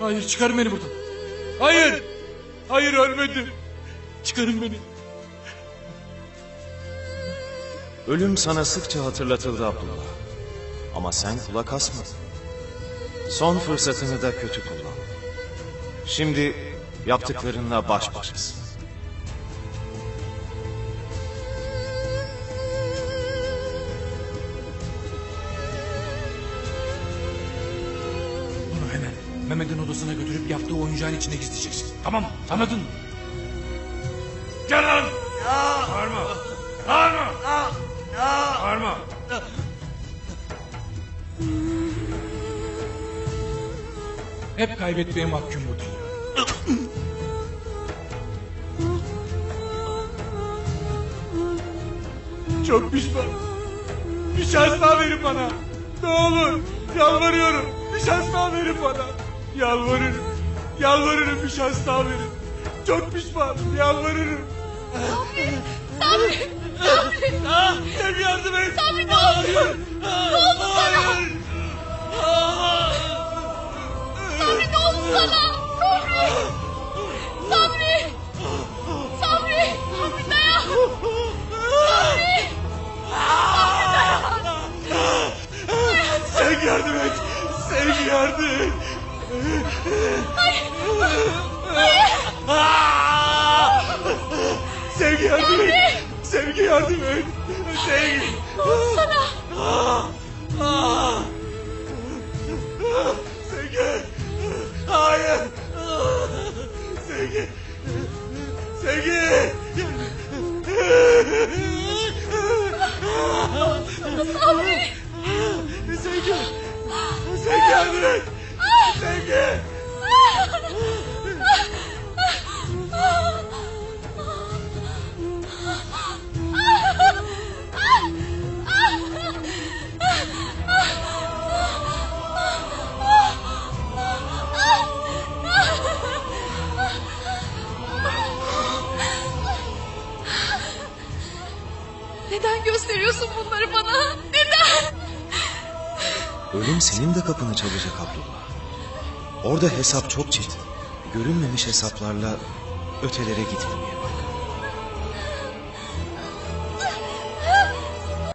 Hayır çıkarın beni buradan. Hayır. Hayır ölmedim. Çıkarın beni. Ölüm sana sıkça hatırlatıldı Abdullah. Ama sen kulak asmadın. Son fırsatını da kötü kullandın. Şimdi yaptıklarınla baş başasın. Mehmet'in odasına götürüp yaptığı oyuncağın içine gizleyeceksin. Tamam mı? Anladın mı? Gel lan! Bağırma! Bağırma! Bağırma! Hep kaybetmeye mahkum bu dünya. Çok pişman. Bir şans daha verin bana. Ne olur. Yalvarıyorum. Bir şans daha verin bana. Yalvarırım. Yalvarırım bir şans daha verin. Çok pişmanım. Yalvarırım. Sabri! Ah, Hem yardım et. Sabri ne oldu? Ne oldu sana? Sabri ne oldu sana? Sabri! Sabri! Sabri! Sabri dayan! Sabri! Sabri dayan! Sevgi yardım et. Sevgi yardım et. Sevgi yardım et. Sevgi yardım et. Sevgi. Sana! Sevgi. Hayır. Sevgi. Sevgi. Sabri! Sevgi. Sevgi yardım et. Sevgi. Neden gösteriyorsun bunları bana? Neden? Ölüm senin de kapını çalacak Abdullah. Orada hesap çok çetin. Görünmemiş hesaplarla ötelere gidilmiyor.